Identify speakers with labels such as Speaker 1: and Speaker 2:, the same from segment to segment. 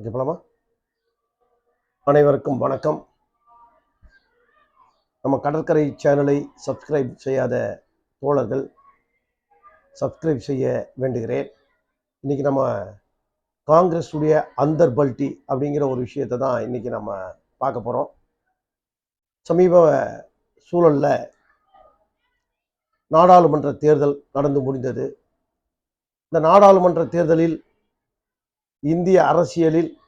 Speaker 1: Okay போலாமா? அனைவருக்கும் வணக்கம். நம்ம கடற்கரை சேனலை சப்ஸ்கிரைப் செய்யாத தோழர்கள் சப்ஸ்கிரைப் செய்ய வேண்டுகிறேன். இன்னைக்கு நம்ம காங்கிரஸுடைய அந்தர் அப்படிங்கிற ஒரு விஷயத்தை தான் இன்றைக்கி நம்ம பார்க்க போகிறோம் சமீப சூழலில் நாடாளுமன்ற தேர்தல் நடந்து முடிந்தது. இந்த நாடாளுமன்ற தேர்தலில் இந்திய அரசியலில்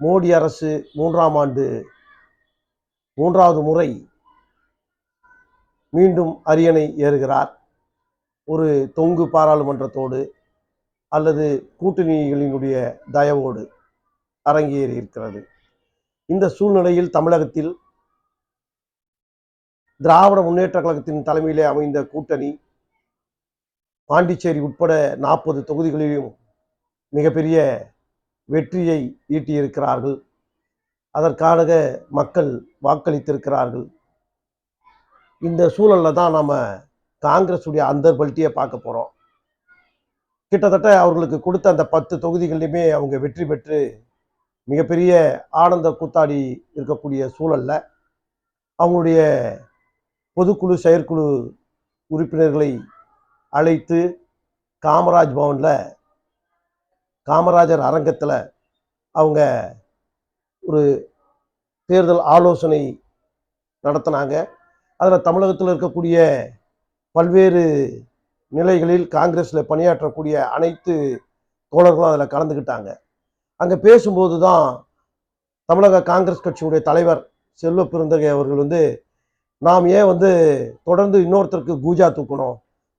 Speaker 1: மோடி அரசு மூன்றாம் ஆண்டு மூன்றாவது முறை மீண்டும் அரியணை ஏறுகிறார். ஒரு தொங்கு பாராளுமன்றத்தோடு அல்லது கூட்டணிகளினுடைய தயவோடு அரங்கேறி இருக்கிறது. இந்த சூழ்நிலையில் தமிழகத்தில் திராவிட முன்னேற்ற கழகத்தின் தலைமையிலே அமைந்த கூட்டணி பாண்டிச்சேரி உட்பட நாற்பது தொகுதிகளிலும் மிகப்பெரிய வெற்றியை ஈட்டியிருக்கிறார்கள். அதற்காக மக்கள் வாக்களித்திருக்கிறார்கள். இந்த சூழலில் தான் நம்ம காங்கிரஸுடைய அந்தர்பல்ட்டியை பார்க்க போகிறோம் கிட்டத்தட்ட அவர்களுக்கு கொடுத்த அந்த பத்து தொகுதிகளிலுமே அவங்க வெற்றி பெற்று மிகப்பெரிய ஆனந்த கூத்தாடி இருக்கக்கூடிய சூழலில் அவங்களுடைய பொதுக்குழு செயற்குழு உறுப்பினர்களை அழைத்து காமராஜ் பவனில் காமராஜர் அரங்கத்தில் அவங்க ஒரு தேர்தல் ஆலோசனை நடத்தினாங்க. அதில் தமிழகத்தில் இருக்கக்கூடிய பல்வேறு நிலைகளில் காங்கிரஸில் பணியாற்றக்கூடிய அனைத்து தோழர்களும் அதில் கலந்துக்கிட்டாங்க அங்கே பேசும்போது தான் தமிழக காங்கிரஸ் கட்சியுடைய தலைவர் செல்வ பெருந்தகை அவர்கள் வந்து நாம் ஏன் வந்து தொடர்ந்து இன்னொருத்தருக்கு கூஜா தூக்கணும்?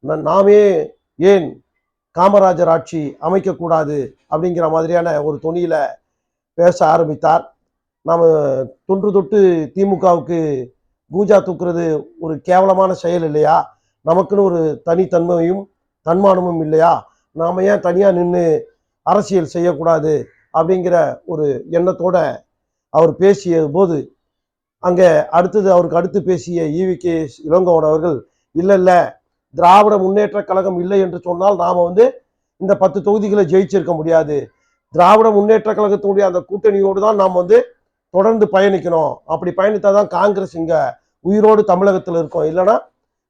Speaker 1: ந- நாமே ஏன் காமராஜர் ஆட்சி அமைக்கக்கூடாது அப்படிங்கிற மாதிரியான ஒரு துணியில் பேச ஆரம்பித்தார். நாம் தொன்று தொட்டு திமுகவுக்கு பூஜா தூக்குறது ஒரு கேவலமான செயல் இல்லையா? நமக்குன்னு ஒரு தனித்தன்மையும் தன்மானமும் இல்லையா? நாம் ஏன் தனியாக நின்று அரசியல் செய்யக்கூடாது அப்படிங்கிற ஒரு எண்ணத்தோட அவர் பேசிய போது அங்கே அடுத்தது அவருக்கு அடுத்து பேசிய ஈவி கே இளங்கோவன் அவர்கள் இல்லை இல்லை திராவிட முன்னேற்ற கழகம் இல்லை என்று சொன்னால் நாம் வந்து இந்த பத்து தொகுதிகளை ஜெயிச்சிருக்க முடியாது. திராவிட முன்னேற்ற கழகத்தினுடைய அந்த கூட்டணியோடு தான் நாம் வந்து தொடர்ந்து பயணிக்கணும். அப்படி பயணித்தா தான் காங்கிரஸ் இங்கே உயிரோடு தமிழகத்தில் இருக்கும். இல்லைன்னா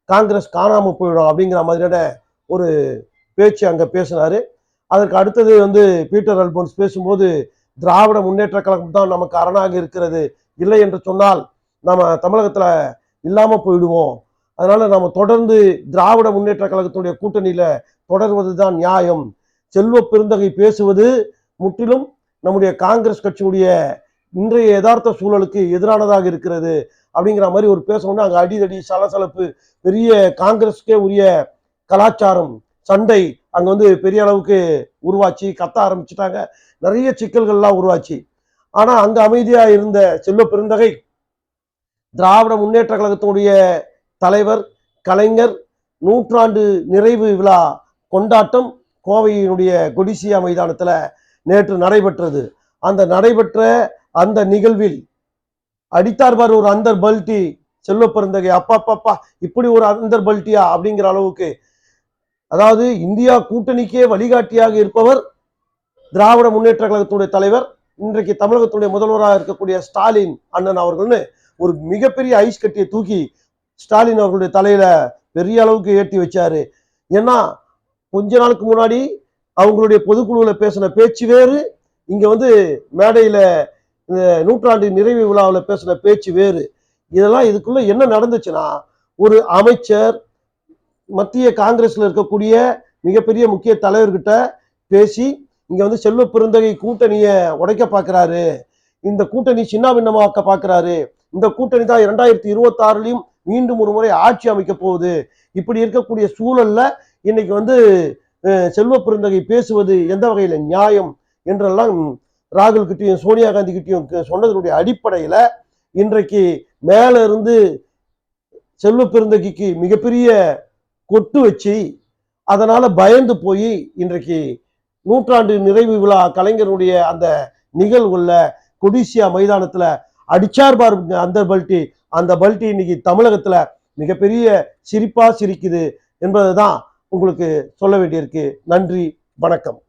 Speaker 1: காங்கிரஸ் காணாமல் போயிடும் அப்படிங்கிற மாதிரியான ஒரு பேச்சு அங்கே பேசினார். அதற்கு அடுத்தது வந்து பீட்டர் அல்போன்ஸ் பேசும்போது திராவிட முன்னேற்ற கழகம் தான் நமக்கு அரணாக இருக்கிறது. இல்லை என்று சொன்னால் நம்ம தமிழகத்தில் இல்லாமல் போயிடுவோம். அதனால் நம்ம தொடர்ந்து திராவிட முன்னேற்ற கழகத்துடைய கூட்டணியில் தொடர்வது தான் நியாயம். செல்வ பெருந்தகை பேசுவது முற்றிலும் நம்முடைய காங்கிரஸ் கட்சியுடைய இன்றைய யதார்த்த சூழலுக்கு எதிரானதாக இருக்கிறது அப்படிங்கிற மாதிரி ஒரு பேசணும்னா அங்கே அடிதடி சலசலப்பு பெரிய காங்கிரஸ்க்கே உரிய கலாச்சாரம் சண்டை அங்கே வந்து பெரிய அளவுக்கு உருவாச்சு கத்த ஆரம்பிச்சிட்டாங்க. நிறைய சிக்கல்கள்லாம் உருவாச்சு. ஆனால் அங்கே அமைதியாக இருந்த செல்வ பெருந்தகை திராவிட முன்னேற்ற கழகத்தினுடைய தலைவர் கலைஞர் நூற்றாண்டு நிறைவு விழா கொண்டாட்டம் கோவையினுடைய கொடிசியா மைதானத்துல நேற்று நடைபெற்றது. அந்த நடைபெற்ற அந்த நிகழ்வில் அடித்தார்பார் ஒரு அந்தர் பல்டி செல்வ பிறந்தகை அப்பா இப்படி ஒரு அந்தர் பல்ட்டியா அப்படிங்கிற அளவுக்கு. அதாவது இந்தியா கூட்டணிக்கே வழிகாட்டியாக இருப்பவர் திராவிட முன்னேற்ற கழகத்துடைய தலைவர் இன்றைக்கு தமிழகத்துடைய முதல்வராக இருக்கக்கூடிய ஸ்டாலின் அண்ணன் அவர்கள்னு ஒரு மிகப்பெரிய ஐஸ் கட்டியை தூக்கி ஸ்டாலின் அவர்களுடைய தலையில பெரிய அளவுக்கு ஏற்றி வச்சாரு. ஏன்னா கொஞ்ச நாளுக்கு முன்னாடி அவங்களுடைய பொதுக்குழுவில் பேசின பேச்சு வேறு இங்க வந்து மேடையில இந்த நூற்றாண்டு நிறைவு விழாவில் பேசின பேச்சு வேறு. இதெல்லாம் இதுக்குள்ள என்ன நடந்துச்சுன்னா ஒரு அமைச்சர் மத்திய காங்கிரஸ்ல இருக்கக்கூடிய மிகப்பெரிய முக்கிய தலைவர்கிட்ட பேசி இங்க வந்து செல்வ பெருந்தகை கூட்டணியை உடைக்க பார்க்கிறாரு இந்த கூட்டணி சின்ன பின்னமாக்க பார்க்கிறாரு இந்த கூட்டணி தான் இரண்டாயிரத்தி இருபத்தி ஆறுலயும் மீண்டும் ஒரு முறை ஆட்சி அமைக்க போகுது. இப்படி இருக்கக்கூடிய சூழல்ல இன்னைக்கு வந்து செல்வ பெருந்தகை பேசுவது எந்த வகையில நியாயம் என்றெல்லாம் ராகுல் கிட்டையும் சோனியா காந்தி கிட்டையும் சொன்னதனுடைய அடிப்படையில இன்றைக்கு மேல இருந்து செல்வ பெருந்தகைக்கு மிகப்பெரிய கொட்டு வச்சு அதனால பயந்து போய் இன்றைக்கு நூற்றாண்டு நிறைவு விழா கலைஞருடைய அந்த நிகழ்வுல கொடிசியா மைதானத்துல அடிச்சார் பார் அந்த பல்ட்டி அந்த பல்ட்டி இன்னைக்கு தமிழகத்துல மிகப்பெரிய சிரிப்பா சிரிக்குது என்பதை தான் உங்களுக்கு சொல்ல வேண்டியிருக்கு. நன்றி வணக்கம்.